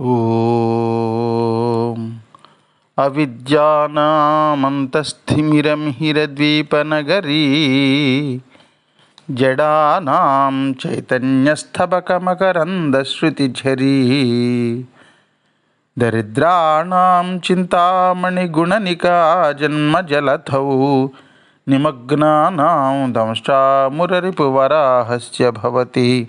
ఓం. అవిద్యానామంతస్థిమిరమిహిరద్వీపనగరీ జడానాం చైతన్యస్థపకమకరందశ్రుతిఝరీ దరిద్రాణం చింతామణిగుణనికా జన్మజలథౌ నిమగ్నానాం దంష్టామురరిపువరాహస్య భవతి.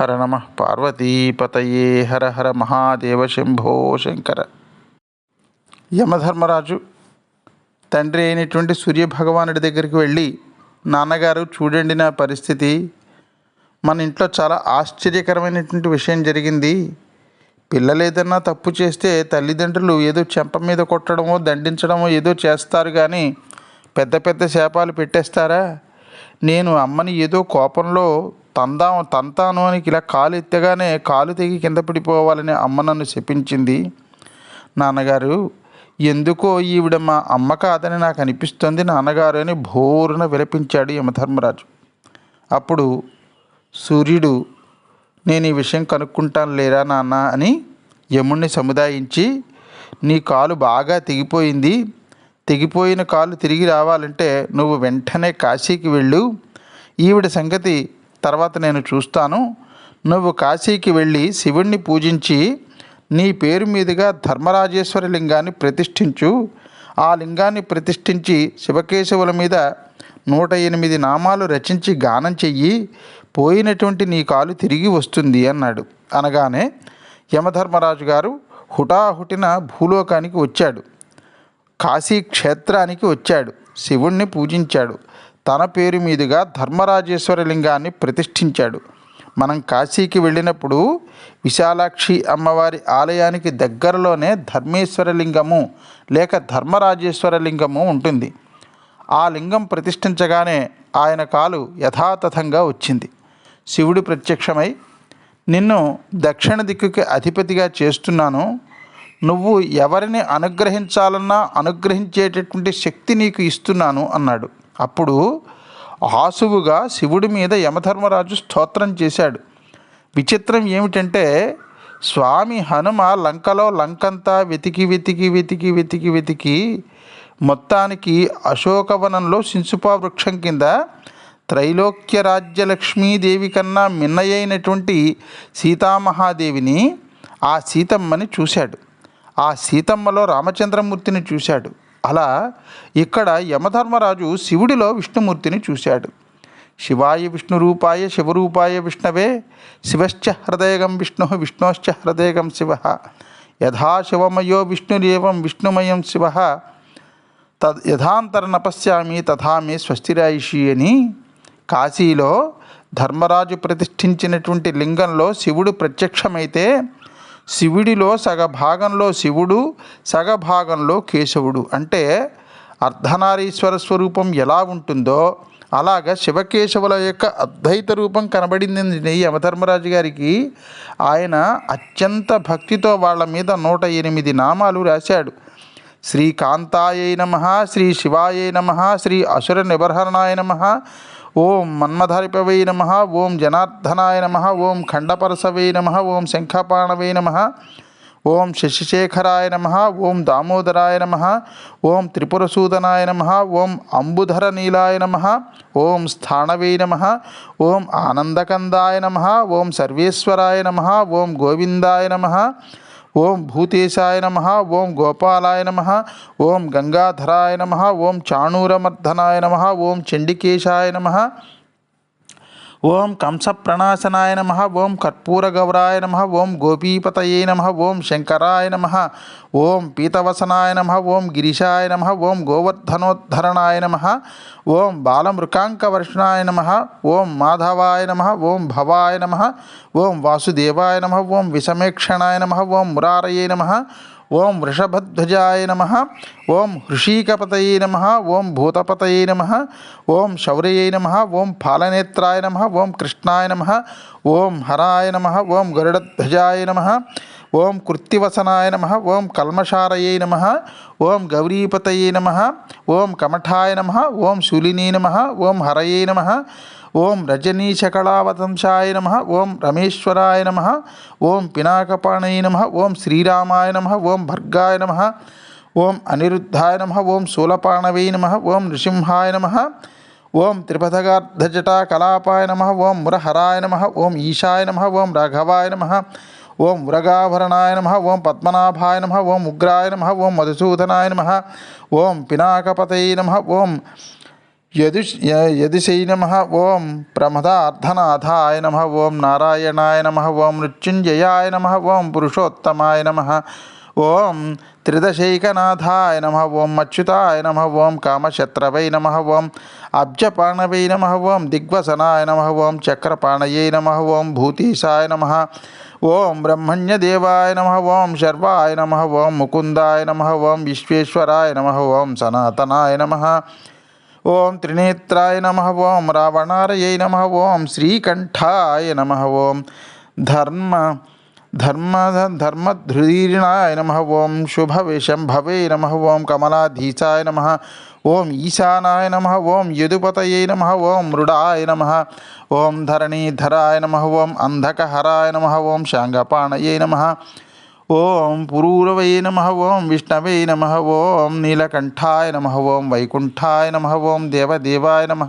హర నమ పార్వతీపతయే హర హర మహాదేవ శంభో శంకర. యమధర్మరాజు తండ్రి అయినటువంటి సూర్యభగవానుడి దగ్గరికి వెళ్ళి నాన్నగారు చూడండి నా పరిస్థితి. మన ఇంట్లో చాలా ఆశ్చర్యకరమైనటువంటి విషయం జరిగింది. పిల్లలు ఏదన్నా తప్పు చేస్తే తల్లిదండ్రులు ఏదో చెంప మీద కొట్టడమో దండించడమో ఏదో చేస్తారు కానీ పెద్ద పెద్ద శాపాలు పెట్టేస్తారా? నేను అమ్మని ఏదో కోపంలో తందా తంతాను అని ఇలా కాలు ఎత్తగానే కాలు తెగి కింద పడిపోవాలని అమ్మ నన్ను శపించింది నాన్నగారు ఎందుకో ఈవిడ మా అమ్మ కాదని నాకు అనిపిస్తుంది నాన్నగారు అని భోరున విలపించాడు యమధర్మరాజు. అప్పుడు సూర్యుడు నేను ఈ విషయం కనుక్కుంటాను లేరా నాన్న అని యముణ్ణి సముదాయించి నీ కాలు బాగా తెగిపోయింది. తెగిపోయిన కాలు తిరిగి రావాలంటే నువ్వు వెంటనే కాశీకి వెళ్ళు. ఈవిడ సంగతి తర్వాత నేను చూస్తాను. నువ్వు కాశీకి వెళ్ళి శివుణ్ణి పూజించి నీ పేరు మీదుగా ధర్మరాజేశ్వర లింగాన్ని ప్రతిష్ఠించు. ఆ లింగాన్ని ప్రతిష్ఠించి శివకేశవుల మీద నూట ఎనిమిది నామాలు రచించి గానం చెయ్యి. పోయినటువంటి నీ కాలు తిరిగి వస్తుంది అన్నాడు. అనగానే యమధర్మరాజు గారు హుటాహుటిన భూలోకానికి వచ్చాడు. కాశీ క్షేత్రానికి వచ్చాడు. శివుణ్ణి పూజించాడు. తన పేరు మీదుగా ధర్మరాజేశ్వర లింగాన్ని ప్రతిష్ఠించాడు. మనం కాశీకి వెళ్ళినప్పుడు విశాలాక్షి అమ్మవారి ఆలయానికి దగ్గరలోనే ధర్మేశ్వర లింగము లేక ధర్మరాజేశ్వర లింగము ఉంటుంది. ఆ లింగం ప్రతిష్ఠించగానే ఆయన కాలు యథాతథంగా వచ్చింది. శివుడు ప్రత్యక్షమై నిన్ను దక్షిణ దిక్కుకి అధిపతిగా చేస్తున్నాను. నువ్వు ఎవరిని అనుగ్రహించాలన్నా అనుగ్రహించేటటువంటి శక్తి నీకు ఇస్తున్నాను అన్నాడు. అప్పుడు ఆసువుగా శివుడి మీద యమధర్మరాజు స్తోత్రం చేశాడు. విచిత్రం ఏమిటంటే స్వామి హనుమ లంకలో లంకంతా వెతికి వెతికి వెతికి వెతికి వెతికి మొత్తానికి అశోకవనంలో సింసుపా వృక్షం కింద త్రైలోక్య రాజ్యలక్ష్మీదేవి కన్నా మిన్నయైనటువంటి సీతామహాదేవిని ఆ సీతమ్మని చూశాడు. ఆ సీతమ్మలో రామచంద్రమూర్తిని చూశాడు. అలా ఇక్కడ యమధర్మరాజు శివుడిలో విష్ణుమూర్తిని చూశాడు. శివాయ విష్ణురూపాయ శివరూపాయ విష్ణవే శివశ్చ హృదయగం విష్ణు విష్ణోశ్చ హృదయగం శివ. యథా శివమయో విష్ణురేవం విష్ణుమయం శివ. తద్ యథాంతర పశ్యామి తథా మే స్వస్తిరాయిషి అని కాశీలో ధర్మరాజు ప్రతిష్ఠించినటువంటి లింగంలో శివుడు ప్రత్యక్షమైతే శివుడిలో సగభాగంలో శివుడు సగభాగంలో కేశవుడు. అంటే అర్ధనారీశ్వర స్వరూపం ఎలా ఉంటుందో అలాగ శివకేశవుల యొక్క అద్వైత రూపం కనబడింది యమధర్మరాజు గారికి ఆయన అత్యంత భక్తితో వాళ్ళ మీద నూట ఎనిమిది నామాలు రాశాడు. శ్రీ కాంతాయ నమ శ్రీ శివాయ నమ శ్రీ అసుర నిబర్హరణాయ నమ ఓం మన్మధరిపవై నమ ఓం జనార్దనాయ నమ ఓం ఖండపరసవై నమ ఓం శంఖపాణవై నమ ఓం శశిశేఖరాయ నమ ఓం దామోదరాయ నమ ఓం త్రిపురసూదనాయ నమ ఓం అంబుధర నీలాయ నమ ఓం స్థాణవై నమ ఓం ఆనందకందాయ నమ ఓం సర్వేశ్వరాయ నమ ఓం గోవిందాయ నమ ఓం భూతేశాయ నమ ఓం గోపాలాయ నమ ఓం గంగాధరాయ నమ ఓం చాణూరమర్ధనాయ నమ ఓం చండికేశాయ నమ. ఓం కంసప్రణాశనాయ నమ ఓం కర్పూరగౌరాయ నమ ఓం గోపీపతయే నమ ఓం శంకరాయ నమ ఓం పీతవసనాయ నమ ఓం గిరిశాయ నమ ఓం గోవర్ధనోద్ధరణాయ నమ ఓం బాలమృకాంకవర్షణాయ నమ ఓం మాధవాయ నమ ఓం భవాయ నమ ఓం వాసుదేవాయ నమ ఓం విషమేక్షణాయ నమ ఓం మురారయే నమ ఓం వృషభధ్వజాయ నమ ఓం హృషీకపతయే నమ ఓం భూతపతయే నమ ఓం శౌర్యై నమ ఓం ఫాలనేత్రాయ నమ ఓం కృష్ణాయ నమ ఓం హరాయ నమ ఓం గరుడధ్వజాయ నమ ఓం కృత్తివసనాయ నమ ఓం కల్మషారయే నమ ఓం గౌరీపతయే నమ ఓం కమఠాయ నమ ఓం శూలినీ నమ ఓం హరయే నమ ఓం రజనీశకళావతంశాయ నమ ఓం రమేశ్వరాయ నమ ఓం పినాకపాణయ నమ ఓం శ్రీరామాయ నమ ఓం భర్గాయ నమ ఓం అనిరుద్ధాయ నమ ఓం శూలపాణవై నమ ఓం నృసింహాయ నమ ఓం త్రిపథగార్ధజటా కలాపాయ నమ ఓం మురహరాయ నమ ఓం ఈశాయ నమ ఓం రాఘవాయ నమ ఓం ఉరగాభరణాయ నమ ఓం పద్మనాభాయ నమ ఓం ఉగ్రాయ నమ ఓం మధుసూదనాయ నమ ఓం పినాకపతయ నమ ఓం యదు యదిశై నమ ఓం ప్రమదార్థనాథాయ నమ ఓం నారాయణాయ నమ ఓం మృత్యుంజయాయ నమ ఓం పురుషోత్తమాయ నమ ఓం త్రిదశైకనాథాయ నమ ఓం అచ్యుతాయ నమ ఓం కామశత్రవై నమ ఓం అబ్జపాణవై నమ ఓం దిగ్వసనాయ నమ ఓం చక్రపాణయై నమ ఓం భూతీశాయ నమ ఓం బ్రహ్మణ్యదేవాయ నమ ఓం శర్వాయ నమ ఓం ముకుందాయ నమ ఓం విశ్వేశ్వరాయ నమ ఓం సనాతనాయ నమ ఓం త్రినేత్రాయ నమ ఓం రావణారయై నమ ఓం శ్రీకంఠాయ నమ ఓం ధర్మ ధర్మ ధర్మధృరీణాయ నమ ఓం శుభవిశంభవే నమ ఓం కమలాధీశాయ నమ ఓం ఈశానాయ నమ ఓం యదుపతయే నమ ఓం మృడాయ నమ ఓం ధరణీధరాయ నమ ఓం అంధకహరాయ నమ ఓం శాంగపాణయే నమ ఓం పురూరవై నమ ఓం విష్ణవే నమ ఓం నీలకంఠాయ నమ ఓం వైకుంఠాయ నమ ఓం దేవదేవాయ నమ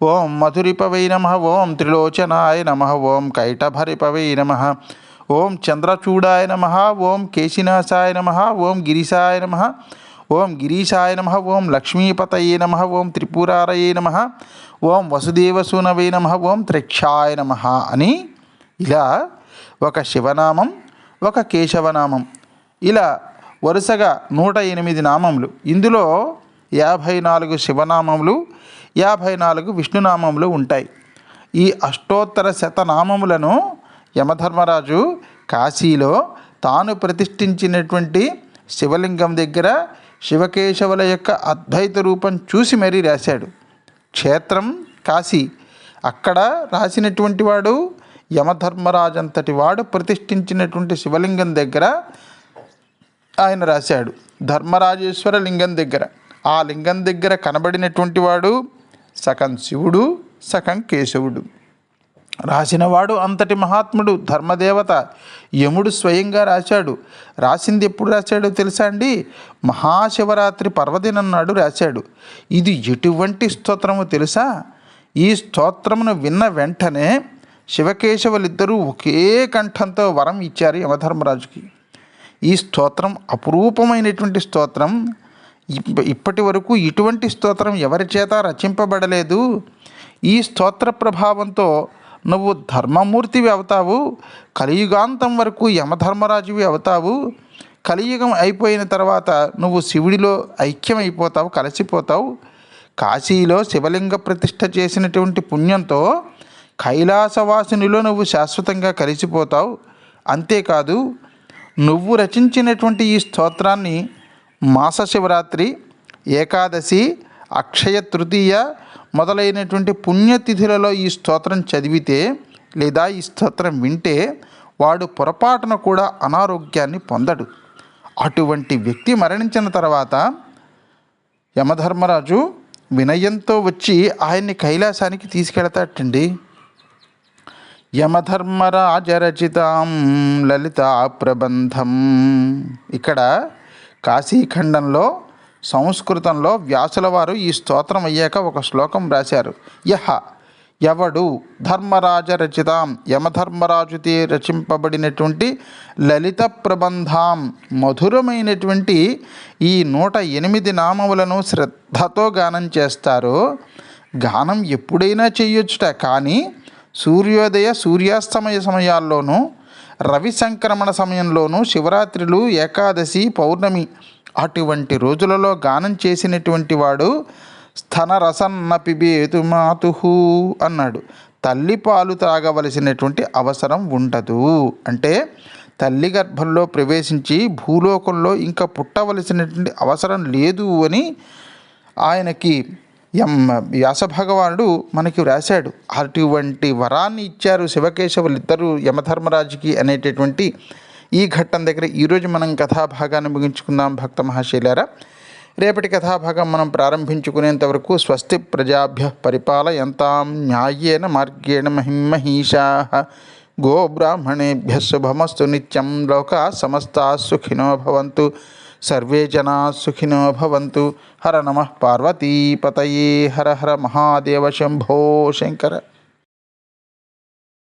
ఓం మధురిపవై నమ ఓం త్రిలోచనాయ నమ ఓం కైటభరిపవై నమ ఓం చంద్రచూడాయ నమ ఓం కేశినాశాయ నమ ఓం గిరిశాయ నమ ఓం గిరీశాయ నమ ఓం లక్ష్మీపతయే నమ ఓం త్రిపురారయే నమ ఓం వసుదేవసూనవే నమ ఓం త్రిక్షాయ నమ అని ఇలా ఒక శివనామం ఒక కేశవనామం. ఇలా వరుసగా నూట ఎనిమిది నామములు. ఇందులో యాభై నాలుగు శివనామములు యాభై నాలుగు విష్ణునామములు ఉంటాయి. ఈ అష్టోత్తర శతనామములను యమధర్మరాజు కాశీలో తాను ప్రతిష్ఠించినటువంటి శివలింగం దగ్గర శివకేశవుల యొక్క అద్వైత రూపం చూసి మరీ రాశాడు. క్షేత్రం కాశీ. అక్కడ రాసినటువంటి వాడు యమధర్మరాజు అంతటి వాడు ప్రతిష్ఠించినటువంటి శివలింగం దగ్గర ఆయన రాశాడు. ధర్మరాజేశ్వర లింగం దగ్గర. ఆ లింగం దగ్గర కనబడినటువంటి వాడు సకం శివుడు సకం కేశవుడు. రాసినవాడు అంతటి మహాత్ముడు ధర్మదేవత. యముడు స్వయంగా రాశాడు. రాసింది ఎప్పుడు రాశాడో తెలుసా అండి? మహాశివరాత్రి పర్వదినం నాడు రాశాడు. ఇది ఎటువంటి స్తోత్రము తెలుసా? ఈ స్తోత్రమును విన్న వెంటనే శివకేశవులిద్దరూ ఒకే కంఠంతో వరం ఇచ్చారు యమధర్మరాజుకి. ఈ స్తోత్రం అపురూపమైనటువంటి స్తోత్రం. ఇప్పటి వరకు ఇటువంటి స్తోత్రం ఎవరి చేత రచింపబడలేదు. ఈ స్తోత్ర ప్రభావంతో నువ్వు ధర్మమూర్తివి అవుతావు. కలియుగాంతం వరకు యమధర్మరాజువి అవుతావు. కలియుగం అయిపోయిన తర్వాత నువ్వు శివుడిలో ఐక్యమైపోతావు కలిసిపోతావు. కాశీలో శివలింగ ప్రతిష్ఠ చేసినటువంటి పుణ్యంతో కైలాసవాసునిలో నువ్వు శాశ్వతంగా కలిసిపోతావు. అంతేకాదు నువ్వు రచించినటువంటి ఈ స్తోత్రాన్ని మాస శివరాత్రి ఏకాదశి అక్షయ తృతీయ మొదలైనటువంటి పుణ్యతిథులలో ఈ స్తోత్రం చదివితే లేదా ఈ స్తోత్రం వింటే వాడు పొరపాటున కూడా అనారోగ్యాన్ని పొందడు. అటువంటి వ్యక్తి మరణించిన తర్వాత యమధర్మరాజు వినయంతో వచ్చి ఆయన్ని కైలాసానికి తీసుకెళతాటండి యమధర్మరాజరచితాం లలిత ప్రబంధం ఇక్కడ కాశీఖండంలో సంస్కృతంలో వ్యాసుల వారు ఈ స్తోత్రం అయ్యాక ఒక శ్లోకం రాశారు. యహ ఎవడు ధర్మరాజ రచితాం యమధర్మరాజుతే రచింపబడినటువంటి లలిత ప్రబంధాం మధురమైనటువంటి ఈ నూట ఎనిమిది నామములను శ్రద్ధతో గానం చేస్తారు గానం ఎప్పుడైనా చేయొచ్చుట. కానీ సూర్యోదయ సూర్యాస్తమయ సమయాల్లోనూ రవి సంక్రమణ సమయంలోనూ శివరాత్రులు ఏకాదశి పౌర్ణమి అటువంటి రోజులలో గానం చేసినటువంటి వాడు స్థనరసన్న పిబేతు మాతు అన్నాడు. తల్లి పాలు త్రాగవలసినటువంటి అవసరం ఉండదు. అంటే తల్లి గర్భంలో ప్రవేశించి భూలోకంలో ఇంకా పుట్టవలసినటువంటి అవసరం లేదు అని ఆయనకి ఎం వ్యాసభగవానుడు మనకి వ్రాశాడు అటువంటి వరాన్ని ఇచ్చారు శివకేశవులు ఇద్దరు యమధర్మరాజుకి అనేటటువంటి ఈ ఘట్టం దగ్గర ఈరోజు మనం కథాభాగాన్ని ముగించుకుందాం భక్త మహాశైలారా. రేపటి కథాభాగం మనం ప్రారంభించుకునేంత వరకు స్వస్తి ప్రజాభ్య పరిపాలయంతాం న్యాయేన మార్గేణ మహిమహీషా గోబ్రాహ్మణేభ్య శుభమస్తు నిత్యం లోకా సమస్తా సుఖినో భవంతు. సర్వే జనా సుఖినో భవంతు హర నమ పార్వతీపతయే హర హర మహాదేవ శంభో శంకర